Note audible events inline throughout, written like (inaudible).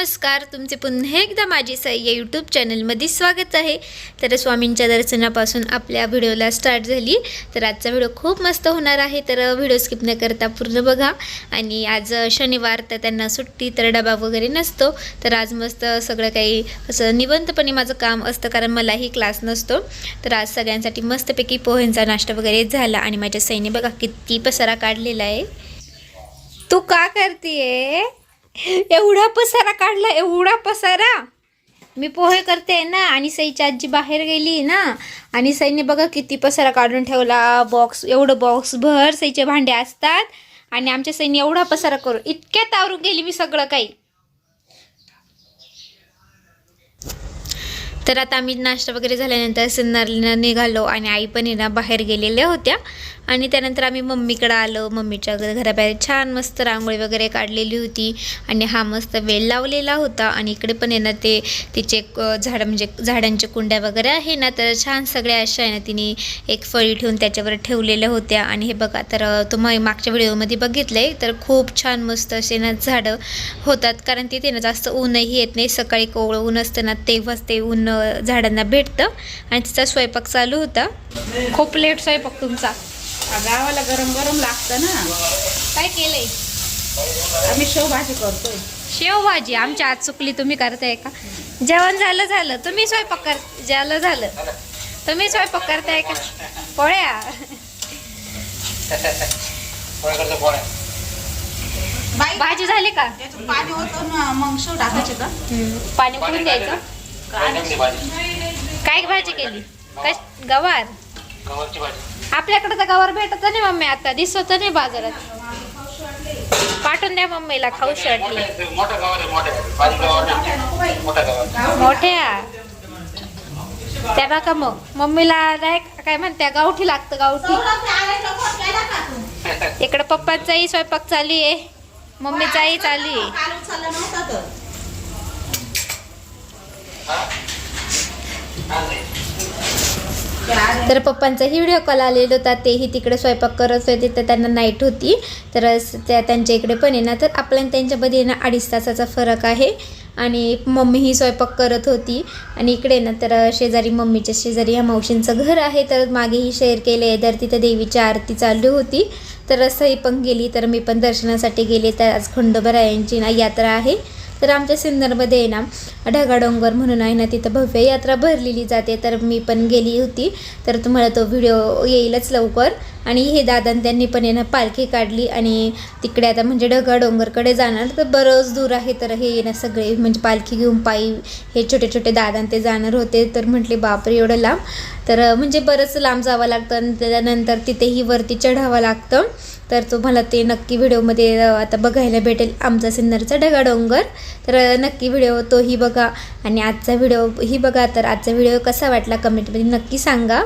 नमस्कार तुमचे पुन्हा एकदा माझी साई या यूट्यूब चॅनलमध्ये स्वागत आहे. तर स्वामींच्या दर्शनापासून आपल्या व्हिडिओला स्टार्ट झाली. तर आजचा व्हिडिओ खूप मस्त होणार आहे. तर व्हिडिओ स्किप न करता पूर्ण बघा. आणि आज शनिवार तर त्यांना सुट्टी तर डबा वगैरे नसतो. तर आज मस्त सगळं काही असं निवंतपणे माझं काम असतं कारण मलाही क्लास नसतो. तर आज सगळ्यांसाठी मस्तपैकी पोह्यांचा नाश्ता वगैरे झाला. आणि माझ्या सईने बघा किती पसारा काढलेला आहे. तू का करते एवढा पसारा काढला एवढा पसारा. मी पोहे करते ना आणि सईची आजी बाहेर गेली ना आणि सईने बघा किती पसारा काढून ठेवला बॉक्स एवढं बॉक्स भर सईचे भांडे असतात आणि आमच्या सईने एवढा पसारा करू इतक्यात आवरून गेली मी सगळं काही. तर आता आम्ही नाश्ता वगैरे झाल्यानंतर सिन्नरला निघालो आणि आई पण आहे ना बाहेर गेलेल्या होत्या. आणि त्यानंतर आम्ही मम्मीकडं आलो. मम्मीच्या वगैरे घराबाहेर छान मस्त रांगोळी वगैरे काढलेली होती. आणि हा मस्त वेल लावलेला होता. आणि इकडे पण आहे ना ते तिचे झाडं म्हणजे झाडांच्या कुंड्या वगैरे आहे ना तर छान सगळ्या अशा आहे ना तिने एक फळी ठेवून त्याच्यावर ठेवलेल्या होत्या. आणि हे बघा तर तुम्ही मागच्या व्हिडिओमध्ये आहे तर खूप छान मस्त असे ना झाडं होतात. कारण तिथे ना जास्त ऊनही येत नाही. सकाळी कोवळं ऊन असतं ना तेव्हाच ते ऊन झाडांना भेटतं आणि तिचा स्वयंपाक चालू होता. खूप लेट स्वयंपाक तुमचा. गावाला गरम गरम लागतं ना. काय केलंय? आम्ही शेवभाजी करतोय. शेवभाजी? आमच्या आज चुकली तुम्ही करताय का? जेवण झालं झालं. तुम्ही स्वयंपाक कर झालं झालं. तुम्ही स्वयंपाक करताय का? पोळ्या? भाजी झाली का? पाणी होतं ना मग शेव टाकायचे का? पाणी कुठून द्यायचं. काय भाजी? केली? कश गवार? आपल्याकडे तर गवार भेटत नाही मम्मी आता. दिसत नाही बाजारात. पाठवून द्या मम्मीला खाऊ आहे मोठ्या. त्या बघा मग. मम्मीला नाही काय म्हणत्या? गावठी लागतं गावठी. इकडे पप्पाचाही स्वयंपाक चालू आहे. मम्मीचाही चालू आहे. तर पप्पांचाही व्हिडिओ कॉल आलेला होता. तेही तिकडे स्वयंपाक करत होते तर त्यांना नाईट होती. तर त्या त्यांच्या इकडे पण आहे ना तर आपल्या त्यांच्यामध्ये ना अडीच तासाचा फरक आहे. आणि मम्मीही स्वयंपाक करत होती. आणि इकडे ना तर शेजारी मम्मीच्या शेजारी ह्या मावशींचं घर आहे. तर मागेही शेअर केले आहे. तर तिथं देवीची आरती चालू होती. तर असंही पण गेली. तर मी पण दर्शनासाठी गेले. तर आज खंडोबरायांची ना यात्रा आहे. तर आमच्या सिन्नरमध्ये आहे ना ढगाडोंगर म्हणून आहे ना तिथं भव्य यात्रा भरलेली जाते. तर मी पण गेली होती. तर तुम्हाला तो व्हिडिओ येईलच लवकर. आणि हे दादा त्यांनी पण आहे ना पालखी काढली. आणि तिकडे आता म्हणजे ढगाडोंगरकडे जाणार. तर बरंच दूर आहे. तर हे येणं ना सगळे म्हणजे पालखी घेऊन पायी हे छोटे छोटे दादा ते जाणार होते. तर म्हटले बापरे एवढं लांब. तर म्हणजे बरंच लांब जावं लागतं आणि त्यानंतर तिथेही वरती चढावं लागतं. तर तुम्हाला ते नक्की व्हिडिओमध्ये आता बघायला भेटेल आमचा सिन्नरचा ढगा डोंगर. तर नक्की व्हिडिओ तोही बघा आणि आजचा व्हिडिओ ही बघा. तर आजचा व्हिडिओ कसा वाटला कमेंटमध्ये नक्की सांगा.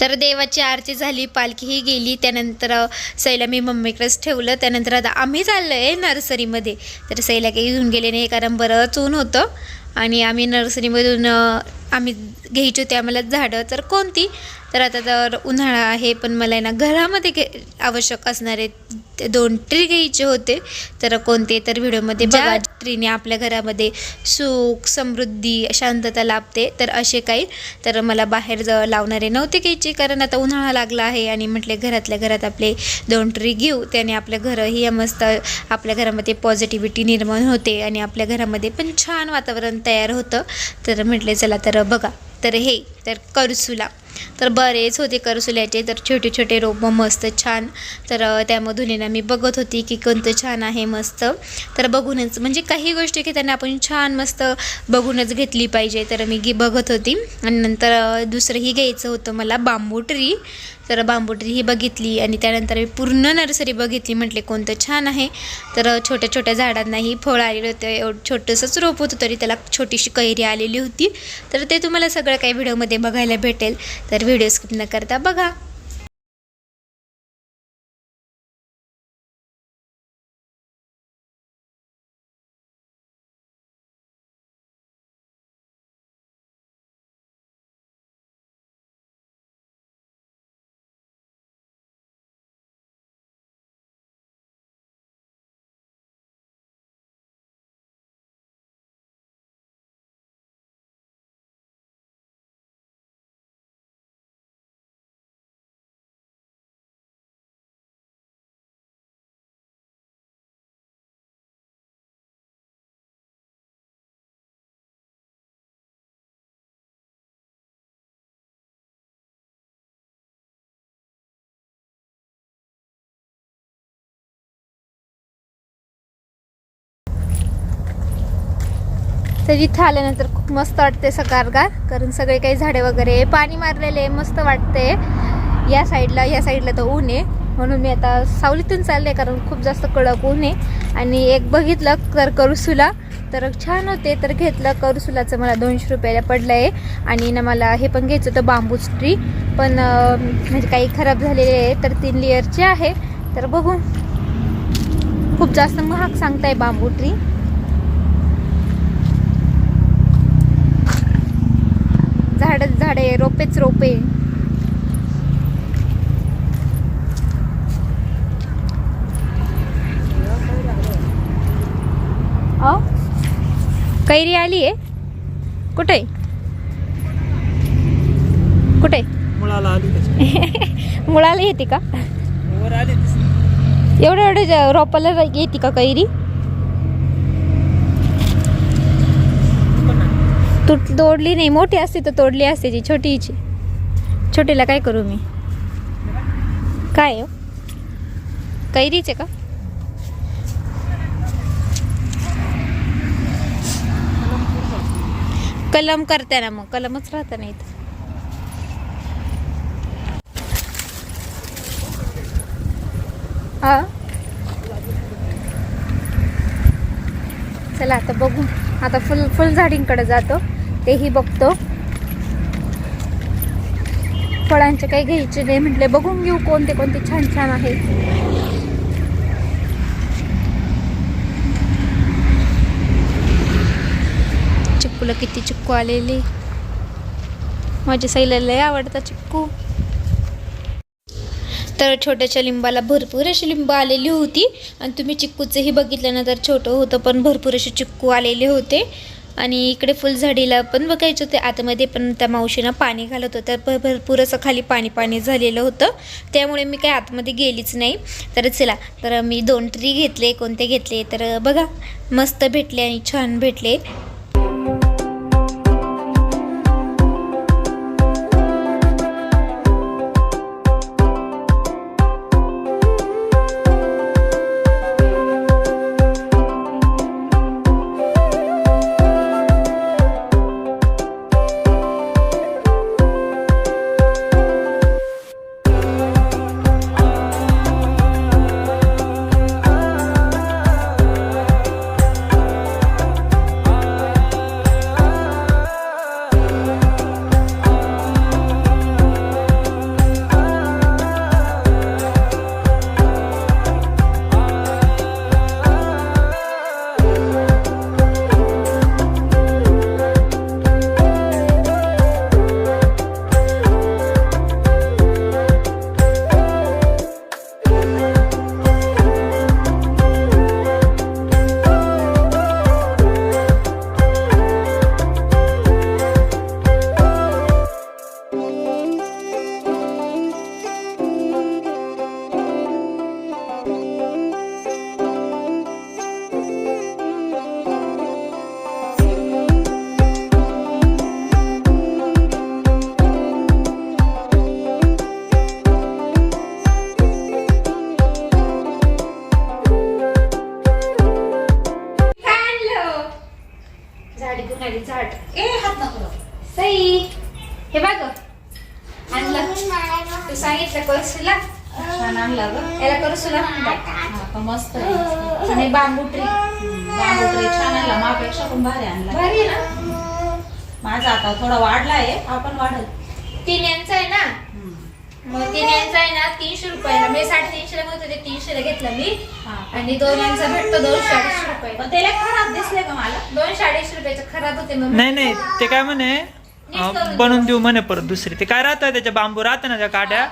तर देवाची आरती झाली पालखीही गेली त्यानंतर सैला मी मम्मीकडेच ठेवलं. त्यानंतर आता आम्ही चाललो आहे नर्सरीमध्ये. तर सैला काही घेऊन गेले नाही कारण बरंच ऊन होतं. आणि आम्ही नर्सरीमधून आम्ही घ्यायची होती आम्हाला झाडं. तर कोणती? तर आता तर उन्हाळा आहे पण मला आहे ना घरामध्ये घे आवश्यक असणारे ते दोन ट्री घ्यायचे होते. तर कोणते? तर व्हिडिओमध्ये बघा ट्रीने आपल्या घरामध्ये सुख समृद्धी शांतता लाभते. तर असे काही तर मला बाहेर ज लावणारे नव्हते घ्यायचे कारण आता उन्हाळा लागला आहे आणि म्हटले घरातल्या घरात आपले दोन ट्री घेऊ. त्याने आपलं घरही मस्त आपल्या घरामध्ये पॉझिटिव्हिटी निर्माण होते आणि आपल्या घरामध्ये पण छान वातावरण तयार होतं. तर म्हटले चला तर बघा तर हे तर करसुला. तर बरेच होते करसुल्याचे तर छोटे छोटे रोपं मस्त छान. तर त्यामधून येणं ना मी बघत होती की कोणतं छान आहे मस्त. तर बघूनच म्हणजे काही गोष्टी की त्यांना आपण छान मस्त बघूनच घेतली पाहिजे. तर मी गी बघत होती. आणि नंतर दुसरंही घ्यायचं होतं मला बांबू ट्री. तर बांबूट्री ही बघितली आणि त्यानंतर मी पूर्ण नर्सरी बघितली म्हटले कोणतं छान आहे. तर छोट्या छोट्या झाडांनाही फळ आलेलं होतं एवढं छोटंसंच रोप होतं तरी त्याला छोटीशी कैरी आलेली होती. तर ते तुम्हाला सगळं काही व्हिडिओमध्ये बघायला भेटेल. तर व्हिडिओ स्किप न करता बघा. तर इथं आल्यानंतर खूप मस्त वाटते सकारगार कारण सगळे काही झाडे वगैरे पाणी मारलेले आहे, मस्त वाटते या साईडला या साईडला तर ऊन आहे. म्हणून मी आता सावलीतून चालले कारण खूप जास्त कडक ऊन आहे. आणि एक बघितलं तर करसुला तर छान होते तर घेतलं. करसुलाचं मला दोनशे रुपयाला पडलं आहे आणि ना मला हे पण घ्यायचं होतं बांबूच ट्री पण म्हणजे काही खराब झालेले आहे तर तीन लेअरचे आहे. तर बघू. खूप जास्त महाग सांगताय बांबू ट्री झाडच झाडे रोपेच रोपे. अ? कैरी आली आहे? कुठे? कुठे? मुळाला आली (laughs) मुळाला येते का? एवढ्या एवढ्या रोपाला येते का कैरी? तू तोडली नाही मोठी असते तर तोडली असते जी छोटीची. छोटीला काय करू मी? काय हो? हो? कैरीचे का? कलम करते ना मग कलमच राहत नाही इथं. हा? चला आता बघू. आता फुल फुलझाडींकडे जातो. तेही बघतो. फळांचे काही घ्यायचे नाही म्हटले बघून घेऊ कोणते कोणते छान छान आहे. चिक्कूला किती चिक्कू आलेले. माझ्या साईला लय आवडता चिक्कू. तर छोट्याच्या लिंबाला भरपूर अशी लिंब आलेली होती. आणि तुम्ही चिक्कूचंही बघितलं ना तर छोटं होतं पण भरपूर असे चिक्कू आलेले होते. आणि इकडे फुलझाडीला पण बघायचे होते. आतमध्ये पण त्या मावशीनं पाणी घालत होतं. तर भरपूर असं खाली पाणी पाणी झालेलं होतं. त्यामुळे मी काही आतमध्ये गेलीच नाही. तर चला तर मी दोन ट्री घेतले कोणते घेतले? तर बघा मस्त भेटले आणि छान भेटले. आली झाड ए हात नको सई हे बघ. आणलं. तू सांगितलं करसूला छान आणला ग याला करसूला हा, का मस्त आहे. आणि बांबू ट्री बांबू ट्रे छान आणला. मापेक्षा पण भारी आणला. भारी आहे ना? माझा आता थोडा वाढलाय. आपण वाढल. तीन यांचा आहे ना? मग तीन यांचा आहे ना तीनशे रुपयाला मी होते घेतला हा. आणि दोन यांचा भेटतो दोनशे अडीचशे रुपये पण त्याला खराब दिसले का मला दोनशे अडीचशे रुपयाचे खराब होते मग नाही नाही ते काय म्हणे अं, बनवून देऊ म्हणे परत दुसरी ते काय राहतं त्याच्या बांबू राहतं ना त्या काड्या.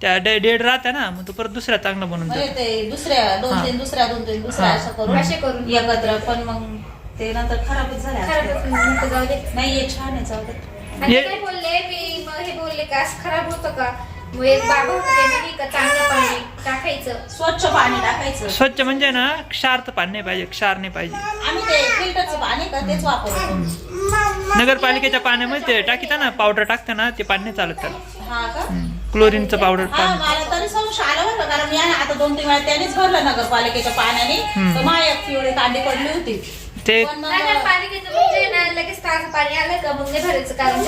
त्या डे- डेड राहत्या ना मग तो परत दुसऱ्या चांगलं बनवून म्हणजे देऊ ते दुसऱ्या दोन. तीन दुसऱ्या दोन तीन दुसऱ्या हा. असं करून असे करून. एकत्र पण मग ते नंतर खराबच झाले खराब असते. होते, नको जाऊ दे नाही हे छान आहे. आणि ये- काय बोलले मी मग हे बोलले का असं खराब होतं का मग एक बाबा होते ते म्हणे का चांगलं पाणी टाकायचं स्वच्छ पाणी टाकायचं. स्वच्छ म्हणजे ना क्षारचं पाणी नाही पाहिजे क्षार नाही पाहिजे. आम्ही ते फिल्टरचं पाणी का तेच वापरतो. नगरपालिकेच्या पाण्यामध्ये ते टाकीता ना पावडर टाकता ना ते पाणी नाही चालत त्याला. हा का? क्लोरीनचं पावडर हा पाणी. मला तरी संशय आला बरं का, कारण मी आहे ना आता दोन तीन वेळा त्यानेच भरलं नगरपालिकेच्या पाण्याने. तर माझ्या एक पिवळी कांडी पडली होती. ते पण मग नगरपालिकेचं म्हणजे ना लगेच ताजं पाणी आलं का मग नाही भरायचं कारण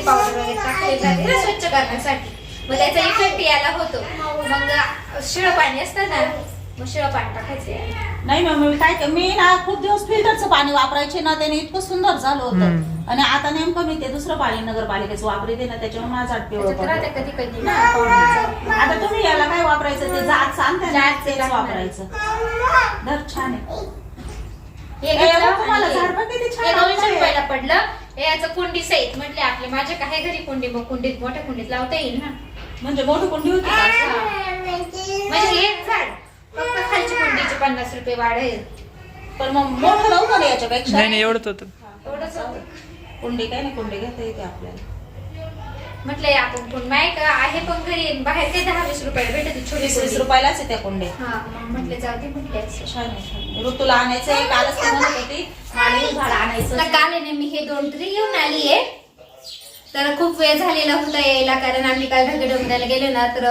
पावडर वगैरे टाकले जाते ना स्वच्छ करण्यासाठी. मग त्याचा इफेक्ट यायला होतो मग शिळं पाणी असतं ना मग शिळं पाणी टाकायचं याला. नाही मग मी काय मी ना खूप दिवस फिल्टरचं पाणी वापरायचे ना त्याने इतकं सुंदर झालं होतं हम्म. आणि आता नेमकं मी ते दुसरं पाणी नगरपालिकेचं वापरते ना त्याच्यामुळे माझं आठ पिवळं त्याच्यात राहते पडलं. कधी कधी ना. आता तुम्ही याला काय वापरायचं ते जात सांगते ना जातचं तेच टाकणार. वापरायचं धर छान आहे हे ए, घेतलं तुम्हाला आणि झाड पण किती छान हे दोनशे वाटतंय. रुपयाला पडलं हे याचं कुंडी सहित म्हटले आपले माझ्या काय घरी कुंडी मग कुंडीत मोठ्या कुंडीत लावता येईल ना म्हणजे मोठी कुंडी होती का असं? म्हणजे एक झाड फक्त खालची कुंडीचे पन्नास रुपये वाढेल पण मग मोठं याच्यापेक्षा नाही नाही एवढंच होतं एवढंच होतं. कुंडी काय नाही कुंडी घेता येते आपल्याला म्हटलंय आपण पण माय का आहे पण घरी. बाहेर काही दहा वीस रुपयाला भेटत छोटी वीस वीस कुंडी. रुपयालाच आहे त्या हा मग म्हटले जाऊ दे म्हटले असं. छान आहे, छान आहे. ऋतूला आणायचं आहे कालच ती म्हणत होती मला हे झाड आणायचं काल आहे ना मी हे दोन ट्री घेऊन आली आहे तर खूप वेळ झालेला होता यायला कारण आम्ही काल ढगडोंगराला गेलो ना तर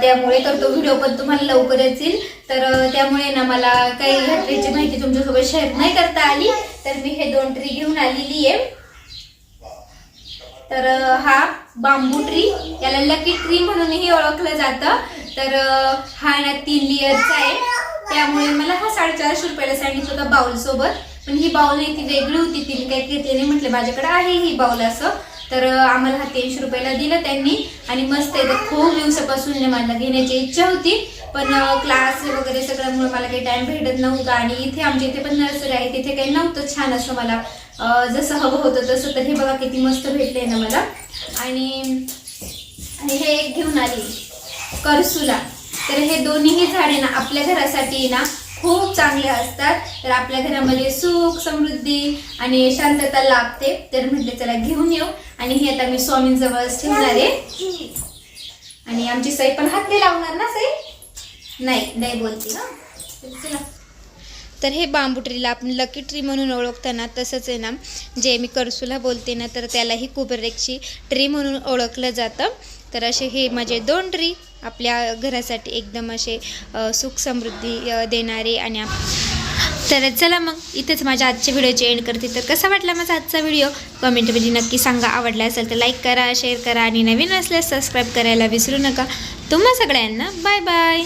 त्यामुळे तर तो व्हिडिओ पण तुम्हाला लवकरच येईल तर त्यामुळे ना मला काही ह्या ट्रीची माहिती तुमच्यासोबत शेअर नाही करता आली. तर मी हे दोन ट्री घेऊन आलेली आहे. तर हा बांबू ट्री याला लकी ट्री म्हणूनही ओळखलं जातं. तर हा ना तीन लेअरचा आहे. त्यामुळे मला हा साडेचारशे रुपयाला सांगितलं होता बाउलसोबत पण ही बाउल नाही ती वेगळी होती तिने काही घेतली नाही म्हटलं माझ्याकडे आहे ही बाउल असं. तर आम्हाला हा तीनशे रुपयाला दिलं त्यांनी आणि मस्त आहे. तर खूप दिवसापासून मला घेण्याची इच्छा होती. पण क्लास वगैरे सगळ्यामुळे मला काही टाइम भेटत नव्हता आणि इथे आमच्या इथे पण नर्सरी आहे. तिथे काही नव्हतं छान असं मला. जसं हवं होतं तसं. तर हे बघा किती मस्त भेटले ना मला. आणि आणि हे एक घेऊन आली. करसुला. तर हे दोन्हीही झाडे ना आपल्या घरासाठी ना खूप चांगले असतात. तर आपल्या घरामध्ये सुख समृद्धी आणि शांतता लाभते. तर म्हटले चला घेऊन येऊ. आणि हे आता मी स्वामींजवळच ठेवणार आहे. आणि आमची सई पण हात नाही लावणार ना सई? नाही नाही बोलते ना. तर चला. तर हे बांबू ट्रीला आपण लकी ट्री म्हणून ओळखताना तसंच आहे ना. जे मी करसूला बोलते ना तर त्यालाही कुबेरेकची ट्री म्हणून ओळखलं जातं. तर असे हे माझे दोन ट्री आपल्या घरासाठी एकदम असे सुख समृद्धी देणारे आणि आप- तर चला मग. इथेच माझ्या आजच्या व्हिडिओची एंड करते. तर कसा वाटला माझा आजचा व्हिडिओ? कमेंटमध्ये नक्की सांगा. आवडला असेल तर लाईक करा शेअर करा आणि नवीन असल्यास सबस्क्राईब करायला विसरू नका. तुम्हा सगळ्यांना बाय बाय